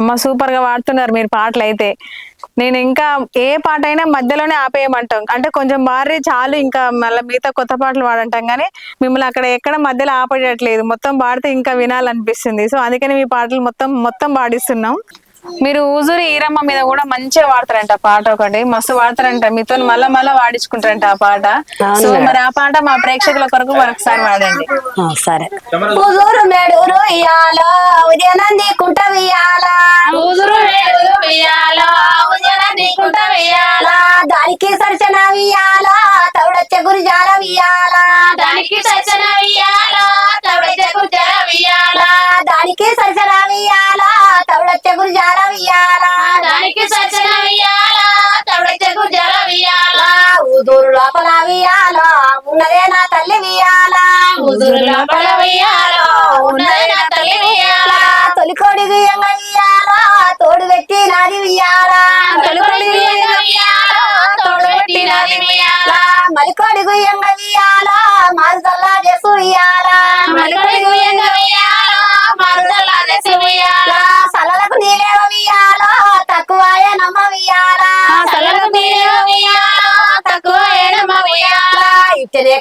అమ్మ సూపర్గా వాడుతున్నారు మీరు పాటలు అయితే నేను ఇంకా ఏ పాట అయినా మధ్యలోనే ఆపేయమంటాం. అంటే కొంచెం మారి చాలు ఇంకా మళ్ళీ మిగతా కొత్త పాటలు పాడంటాం కానీ మిమ్మల్ని అక్కడ ఎక్కడ మధ్యలో ఆపేయట్లేదు. మొత్తం పాడితే ఇంకా వినాలనిపిస్తుంది. సో అందుకని మీ పాటలు మొత్తం మొత్తం పాడిస్తున్నాం. మీరు ఊజూరి ఈరమ్మ మీద కూడా మంచిగా వాడతారంట ఆ పాట ఒకటి. మస్తు వాడతారంట మీతో మళ్ళా మళ్ళా వాడించుకుంటారంట ఆ పాట. సో మరి ఆ పాట మా ప్రేక్షకుల కొరకు మరొకసారి వాడండి సరే. మేడూరు ఇయ్యాల ఉదయనంది కుంట వియ్యాల ఊదురు వేడురు వెయ్యాల ఉదయన నీకుంట వెయ్యాల దానికి సరచన వియ్యాల తౌడచ్చ గురిజాల వియ్యాల దానికి దానికి సరచన లోపల వియ్యాల ఉన్నదే నా తల్లి వియ్యాల ఊదురు లోపల వెయ్యాల ఉన్నది నా తల్లి వెయ్యాల తొలికోడి వియ్యంగ వియ్యాల తోడు పెట్టి నాది వియ్యాల తొలుకొడి వెయ్యాల తోడు పెట్టినది వెయ్యాల మలికోడి గుయ్యంగ వియ్యాల మారుదల్లా చేసు వియ్యాల మలికొడి గుయ్యంగా వెయ్యాల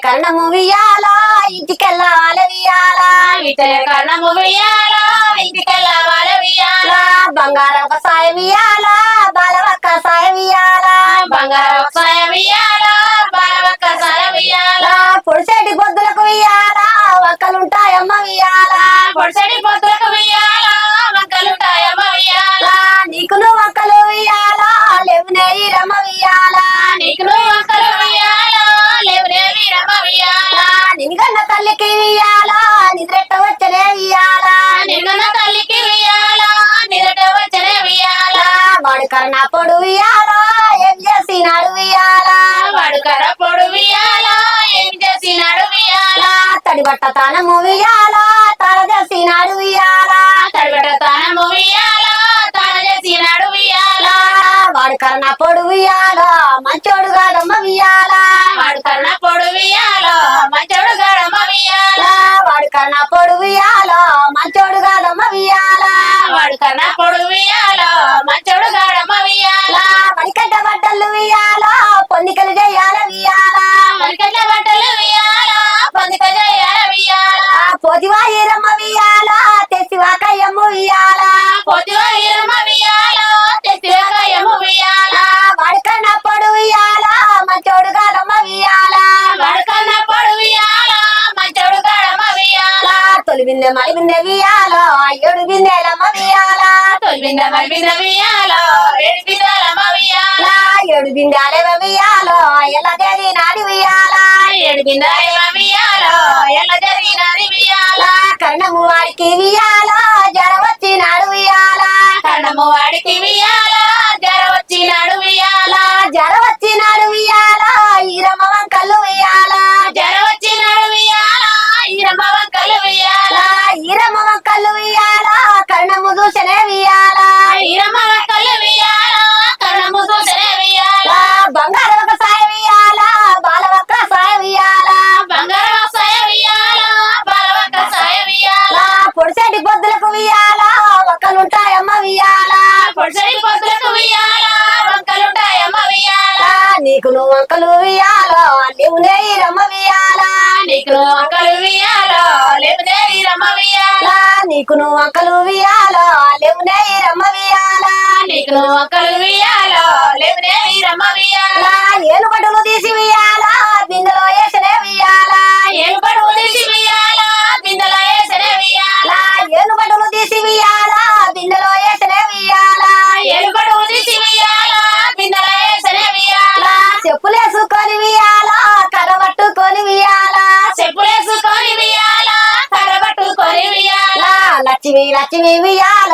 కర్ణము వియాలా ఇంటికెళ్ళాల వియాలా ఇతర కర్ణము వియాలా వాడు కర్ణ పొడు వియ్యాల ఏం చేసినాడు వియ్యాల వాడు కర్ర పొడు వెయ్యాల ఏం చేసినాడు వెయ్యాల తడి బట్ట తానము వియ్యాల తల చేసినాడు వియ్యాల తడిబెట్ట తానము వెయ్యాల తాన చేసినాడు వెయ్యాల వాడు కర్ణ పొడు వియ్యాల మంచోడు కాదమ్మ వియ్యాల వాడు కర్ణ పొడు వెయ్యాల మంచోడు గడమ వెయ్యాల వాడు కర్ణ పొడు వియ్యాల మంచోడు కాదమ్మ వియ్యాల వాడు కర్ణ పొడు వెయ్యాల మరిబింద వెయ్యాల ఏడు ఎలా వియ్యాల ఏడు ఎలా జరిగినది వెయ్యాల కర్ణము వాడికి వియ్యాల జర వచ్చినాడు కన్నము వాడికి వెయ్యాల జర వచ్చినాడు వెయ్యాల జర వచ్చినాడు వియ్యాల నీకు వెయ్యాల లేకపోతే ఈరమ్మ వెయ్యాల ఏను బట్టలు తీసి వియ్యాల బిందెలో వేసనే వియ్యాల? ఏం పడువు తీసి వెయ్యాల బిందెల వేసనే వెయ్యాల? ఏను బట్టలు తీసి వియ్యాల బిందెలో వేసనే వియ్యాల? ఏం పడువు తీసి వెయ్యాల బిందెల వేసనే వెయ్యాల? చెప్పులేసుకొని వియ్యాల కర్ర పట్టుకొని వియ్యాల చెప్పులేసుకొని వెయ్యాల కర్ర పట్టుకొని వెయ్యాల లక్ష్మి లక్ష్మి వియ్యాల?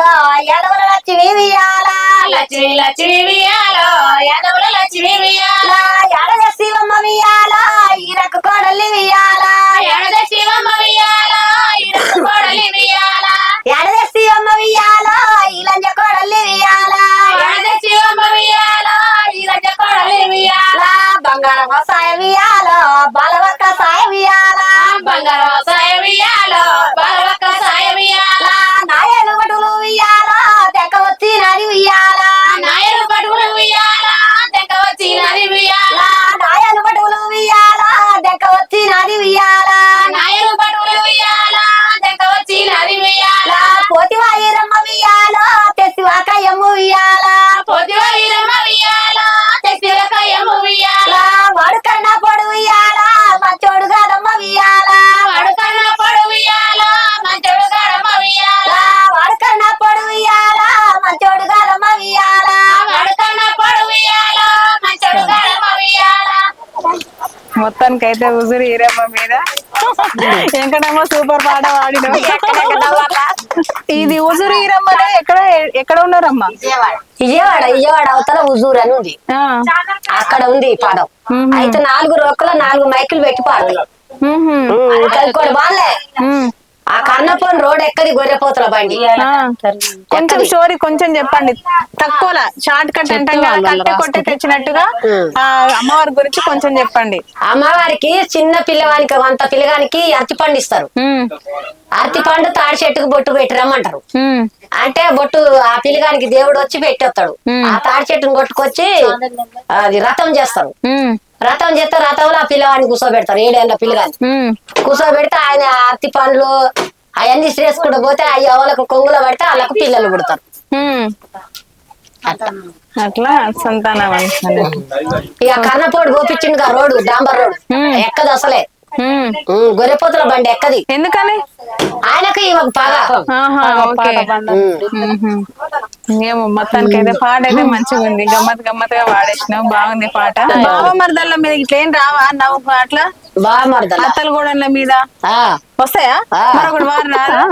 మొత్తానికి అయితే ఉజురు ఈరమ్మ మీద. వెంకటమ్మ సూపర్ పాట పాడిన ఇది ఉజురు ఈరమ్మ ఎక్కడ ఎక్కడ ఉన్నారమ్మా? విజయవాడ. విజయవాడ అవతల హుజూర్ అని ఉంది. అక్కడ ఉంది ఈ. అయితే నాలుగు రొక్కల నాలుగు మైకులు పెట్టి పాడు బాగాలే. ఆ కన్నపోని రోడ్ ఎక్కది? గొర్రెపోతుల బండి. ఆ. కొంచెం స్టోరీ కొంచెం చెప్పండి. తక్కువలా షార్ట్ కట్ అంటాం కట్టే తెచ్చినట్టుగా ఆ. అమ్మవారి గురించి కొంచెం చెప్పండి. అమ్మవారికి చిన్న పిల్లవానికి అంత పిల్లగానికి అరటి పండు ఇస్తారు. అరటి పండు తాడి చెట్టుకు బొట్టు పెట్టి రమ్మంటారు. మ్మ్. అంటే బొట్టు ఆ పిల్లగానికి దేవుడు వచ్చి పెట్టేస్తాడు. ఆ తాడి చెట్టును కొట్టుకొచ్చి అది రథం చేస్తారు. రథం చేస్తే రథంలో ఆ పిల్లగాని కూర్చోబెడతారు. ఏడేళ్ళ పిల్లగాని. కూర్చోబెడితే ఆయన అరటి పండ్లు అవన్నీ శ్రేసుకుంటూ పోతే అవి వాళ్ళకు కొంగులో పడితే వాళ్ళకు పిల్లలు పుడతారు. అట్లా సంతానం. ఇక కర్ణపోడు గోపించిండు గా రోడ్డు డాంబర్ రోడ్ ఎక్కదు అసలే. గొర్రెపోతుల బండి ఎక్కది? ఎందుకని? ఆయనకి ఈమెకు పగ. ఆహా, ఓకే. మ్మ్హ్మ్. ఏమో మొత్తానికి అయితే పాట అయితే మంచిగా ఉంది గమ్మత్ గమ్మత్తుగా పాడేసినావు. బాగుంది పాట. బావ మరదళ్ళ మీద ఇట్లా ఏం రావా? నవ్వు అట్లా? బాగా మరదల అత్తల గోడల మీద? ఆ. వస్తాయా. మరొకటి వారు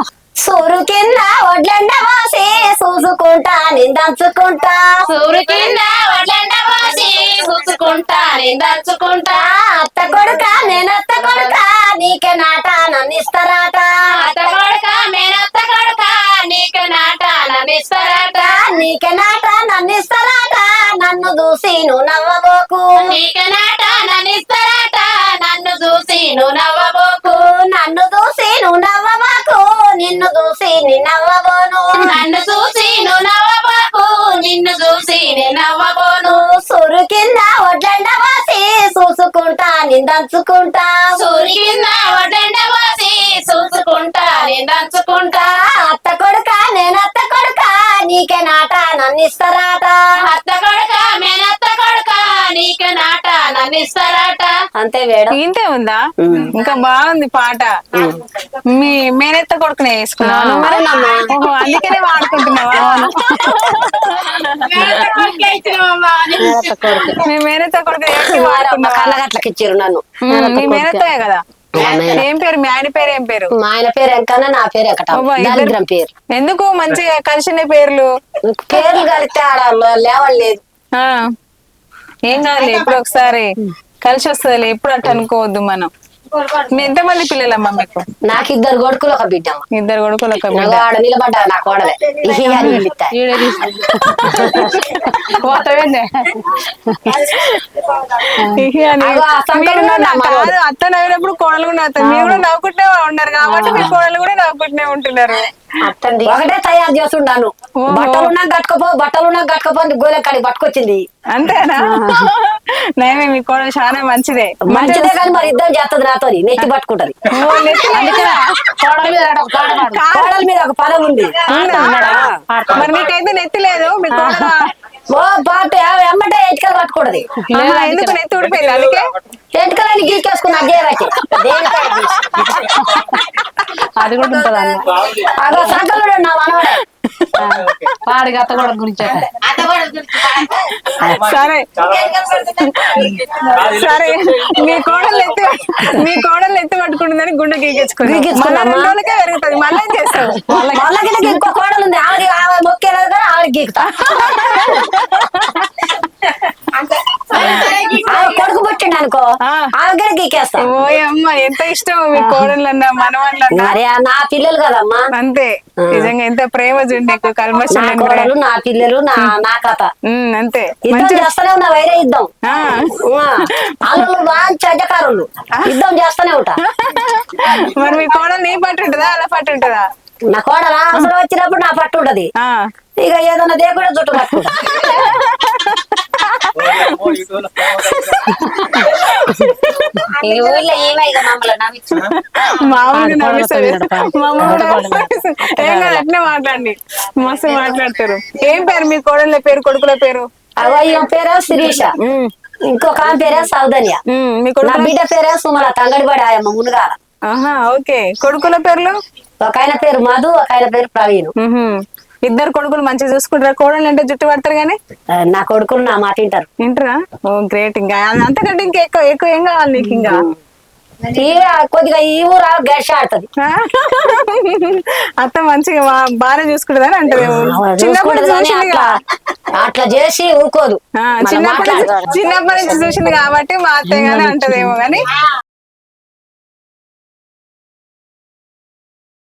సూరు కింద ఒడ్లండ వాసి చూసుకుంటా నిందంచుకుంటా. సూరు కింద వడ్లండ చూసుకుంటా నిందచ్చుకుంటా అత్త కొడుక నేనత్త కొడుక నీకే నాట నన్నిస్తారాట అత్త కొడుక మేనత్త కొడుక నీకు నాట నన్నిస్తారట నీకే నాట నన్నిస్తారాట నన్ను చూసి నువ్వు నవ్వబోకు. నీకు నాట నన్నిస్తారట నన్ను చూసి నువ్వు నవ్వబోకు. నన్ను చూసి నువ్వు నవ్వబాకు నిన్ను చూసి నీ నవ్వబోను. నన్ను చూసి చూసుకుంటా నిందంచుకుంటా సూరి కింద వడ్డండ పోసి చూసుకుంటా నిందచ్చుకుంటా అత్త కొడుక నేనత్త కొడుక నీకే నాట నన్నిస్తారాట అత్త కొడుక మేనత్త కొడుక నీకు నాట. అంతే వేడం ఇంతే ఉందా? ఇంకా బాగుంది పాట. మీ మేనెత్త కొడుకునే? ఓహో, అందుకనే వాడుకుంటున్నావా? మీ మేనెత్త కొడుకు కళ్ళగట్లకి ఇచ్చారు నన్ను. మీ మేనత్తయే కదా. ఏం పేరు? మీ ఆయన పేరు ఏం పేరు? మా ఆయన పేరు ఎంకన్నా నా పేరు ఎక్కట పేరు. ఎందుకు మంచిగా కలిసిన పేర్లు? పేర్లు కలిస్తే ఆడ లేవలేదు ఆ. ఏం కాదులే ఇప్పుడు ఒకసారి కలిసి వస్తుంది ఎప్పుడు అట్ట అనుకోవద్దు మనం. మీ ఎంతమంది పిల్లలమ్మా మీకు? నాకు ఇద్దరు కొడుకులు ఒక బిడ్డమ్మ. ఇద్దరు కొడుకులు ఒక బిడ్డ. నాకు ఆడ నిలబడ్డా నా కోడలే ఇహి అని పిలుత్తా. పోతావేందే? కాదు, అత్త నవ్వినప్పుడు కోడలు కూడా నవ్వుతారు మీరు కూడా నవ్వుకుంటే ఉన్నారు కాబట్టి మీ కోడలు కూడా నవ్వుకుంటూనే ఉంటున్నారు. ఒకటే తయారు చేస్తుండాను. ఓహో. బట్టలు ఉన్నా కట్టుకపో బట్టలు ఉన్నా కట్టుకపో గోలె కాడికి పట్టుకొచ్చింది. అంతేనా? నేనే మీ కోడలు చాలా మంచిదే. మంచిదే కానీ మరి ఇద్దరు చేస్తుంది నాతో నెత్తి పట్టుకుంటది. కోడల మీద ఒక పదం ఉంది? మరి మీకైతే నెత్తి లేదు మీ కోడలు ఎమ్మటే ఎటుకలు పట్టుకుంటది ఆహా, ఎందుకు నెత్తి ఊడిపోయింది అందుకే. ఎటుకలని గీకేసుకున్న అజయరాకి అది కూడా ఉంటది అన్న అదో సంకలుడు నా మనవడే వాడికి అత్త కూడా గురించి. సరే. సరే. మీ కోడలు ఎత్తి మీ కోడలు ఎత్తి పట్టుకుంటుందని గుండె మళ్ళా అమ్మా. రోజులకే పెరుగుతుంది. మళ్ళీ వాళ్ళకి ఇంకో కోడలు ఉంది. ఆవిడ కానీ ఆవిడ గీకుతా. పుట్టిండు అనుకో. ఆవిడ కూడా గీకేస్తా ఓయమ్మ ఎంత ఇష్టం మీ కోడళ్ళన్నా మనవాళ్ళన్నా. మరి ఆ నా పిల్లలు కదమ్మా. అంతే. నిజంగా ఎంత ప్రేమ చూడు నీకు కల్మషం నా. కోడలు పిల్లలు నా నా కథ. అంతే. యుద్ధం మంచిగా చేస్తూనే ఉన్నా వైరే యుద్ధం ఆ. వాళ్ళు అజకారులు యుద్ధం చేస్తూనే ఉంటా. మరి మీ కోడలు నీ పట్టు ఉంటుందా అలా పట్టు ఉంటుందా? నా కోడల? అవసరం వచ్చినప్పుడు నా పట్టు ఉంటది. ఇక ఏదన్నా దేకుండా జుట్టు పట్టుకుంటా నవ్విస్తారు ఏం కాదు అట్నే మాట్లాడండి. మస్తు మాట్లాడతారు. ఏం పేరు మీ కోడళ్ళ పేరు కొడుకుల పేరు? ఈమె పేరు శిరీష. ఇంకొక ఆమె పేరే సౌదన్య ఉమ్, మీ నా కొడుకుల బిడ్డ పేరే సుమల తంగడిపడి ఆయమ్మ మునుగాల. ఆహా ఓకే. కొడుకుల పేర్లు? ఒక ఆయన పేరు మధు ఒక ఆయన పేరు ప్రవీణ్. ఇద్దరు కొడుకులు మంచిగా చూసుకుంటారా? కోడళ్ళు అంటే జుట్టు పడతారు కానీ? నా కొడుకులు నా మాట వింటారు. వింటరా? Oh great. ఇంకా అంతకంటే ఇంకా ఎక్కువ ఎక్కువ ఏం కావాలి నీకు ఇంకా? కొద్దిగా ఈ ఊరు గడిచి ఆడుతుంది? అత్త మంచిగా బాగానే చూసుకుంటుందని అంటది. చిన్నప్పుడు చూసుకుంటది కానీ చూసింది అట్లా చేసి ఊరుకోదు చిన్నప్పటి నుంచి. చిన్నప్పటి నుంచి చూసింది కాబట్టి మా అత్తయ్య గానే అంటదేమో కానీ